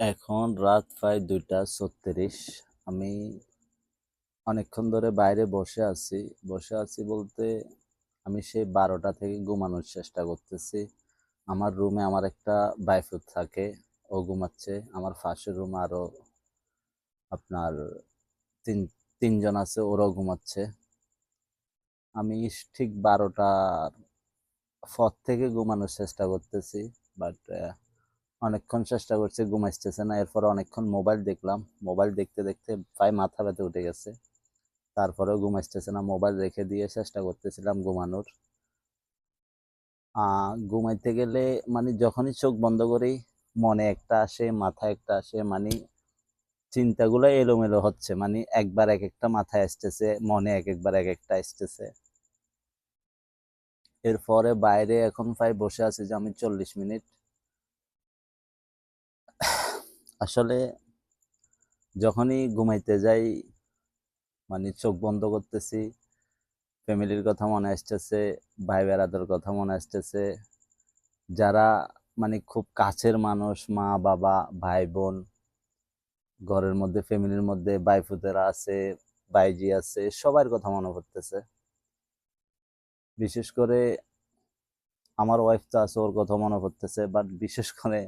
এখন রাত প্রায় দুইটা ছত্রিশ। আমি অনেকক্ষণ ধরে বাইরে বসে আছি। বসে আছি বলতে আমি সেই বারোটা থেকে ঘুমানোর চেষ্টা করতেছি। আমার রুমে আমার একটা বাইফুট থাকে, ও ঘুমাচ্ছে। আমার পাশের রুমে আরও আপনার তিন, তিনজন আছে, ওরাও ঘুমাচ্ছে। আমি ঠিক বারোটার পর থেকে ঘুমানোর চেষ্টা করতেছি বাট অনেকক্ষণ চেষ্টা করছি ঘুমাইতেছে না। এরপর অনেকক্ষণ মোবাইল দেখলাম। মোবাইল দেখতে দেখতে প্রায় মাথা ব্যথা উঠে গেছে। তারপরেও ঘুমাইতেছে না। মোবাইল রেখে দিয়ে চেষ্টা করতেছিলাম ঘুমানোর। ঘুমাইতে গেলে মানে যখনই চোখ বন্ধ করি, মনে একটা আসে মাথায় একটা আসে মানে চিন্তাগুলো এলোমেলো হচ্ছে। মানে একবার এক একটা মাথায় আসতেছে, মনে এক একবার এক একটা আসতেছে। এরপরে বাইরে এখন প্রায় বসে আছি যে আমি চল্লিশ মিনিট। আসলে যখনই ঘুমাইতে যাই মানে চোখ বন্ধ করতেছি, ফ্যামিলির কথা মনে আসতেছে ভাই বেড়াদের কথা মনে আসতেছে, যারা মানে খুব কাছের মানুষ, মা, বাবা ভাই বোন ঘরের মধ্যে, ফ্যামিলির মধ্যে ভাইফুতেরা আছে, ভাইজি আছে, সবার কথা মনে পড়তেছে। বিশেষ করে আমার ওয়াইফ তো আছে, ওর কথা মনে পড়তেছে বাট বিশেষ করে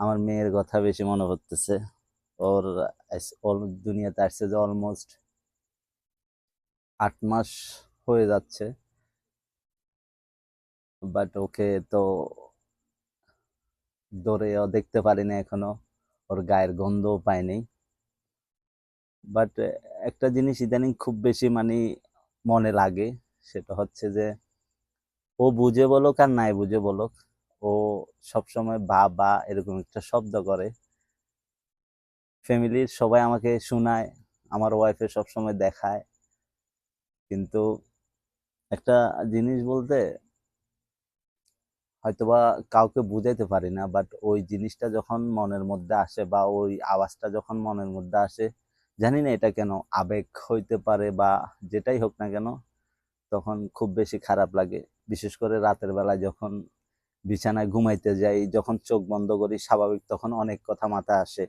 আমার মেয়ের কথা বেশি মনে পড়তেছে। ওর ওর দুনিয়াতে আসছে যে অলমোস্ট আট মাস হয়ে যাচ্ছে। বাট ওকে তো দৌড়েও দেখতে পারিনি এখনও। ওর গায়ের গন্ধও পাইনি বাট একটা জিনিস ইদানিং খুব বেশি মানে মনে লাগে, সেটা হচ্ছে যে ও বুঝে বলুক আর নাই বুঝে বলুক সবসময় বা বা এরকম একটা শব্দ করে। ফ্যামিলির সবাই আমাকে শোনায়, আমার ওয়াইফে সবসময় দেখায়। কিন্তু একটা জিনিস বলতে, হয়তোবা কাউকে বুঝাইতে পারি না বাট ওই জিনিসটা যখন মনের মধ্যে আসে বা ওই আওয়াজটা যখন মনের মধ্যে আসে, জানি না এটা কেন আবেগ হইতে পারে বা যেটাই হোক না কেন, তখন খুব বেশি খারাপ লাগে। বিশেষ করে রাতের বেলায় যখন বিছানায় ঘুমাইতে যাই, যখন চোখ বন্ধ করি, স্বাভাবিক তখন অনেক কথা মাথা আসে।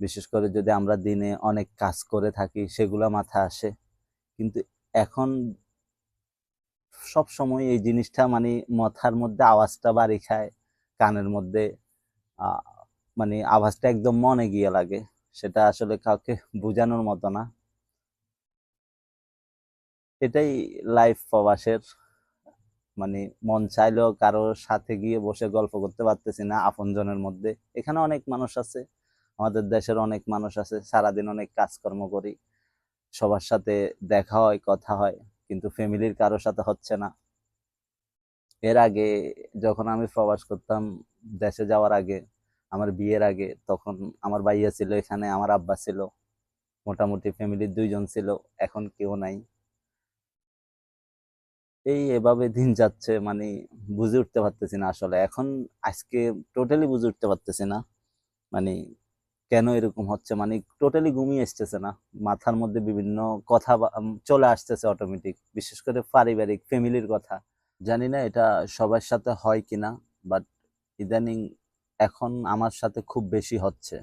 বিশেষ করে যদি আমরা দিনে অনেক কাজ করে থাকি, সেগুলো মাথা আসে। কিন্তু এখন সব সময় এই জিনিসটা মানে মাথার মধ্যে আওয়াজটা বাড়ি খায়, কানের মধ্যে মানে আওয়াজটা একদম মনে গিয়ে লাগে। সেটা আসলে কাউকে বোঝানোর মতো না। এটাই লাইফ প্রবাসের মানে মন চাইলেও কারোর সাথে গিয়ে বসে গল্প করতে পারতেছি না আপনজনের মধ্যে। এখানে অনেক মানুষ আছে, আমাদের দেশের অনেক মানুষ আছে, সারাদিন অনেক কাজকর্ম করি, সবার সাথে দেখা হয়, কথা হয়, কিন্তু ফ্যামিলির কারোর সাথে হচ্ছে না। এর আগে যখন আমি প্রবাস করতাম, দেশে যাওয়ার আগে, আমার বিয়ের আগে, তখন আমার ভাইয়া ছিল এখানে, আমার আব্বা ছিল, মোটামুটি ফ্যামিলির দুইজন ছিল, এখন কেউ নাই। এই এভাবে দিন যাচ্ছে মানে বুঝে উঠতে পারতেছি না আসলে। এখন আজকে টোটালি বুঝে উঠতে পারতেছি না মানে কেন এরকম হচ্ছে? মানে টোটালি ঘুমিয়ে আসতেছে না। মাথার মধ্যে বিভিন্ন কথা চলে আসতেছে অটোমেটিক বিশেষ করে পারিবারিক ফ্যামিলির কথা। জানি না এটা সবার সাথে হয় কিনা বাট ইদানিং এখন আমার সাথে খুব বেশি হচ্ছে।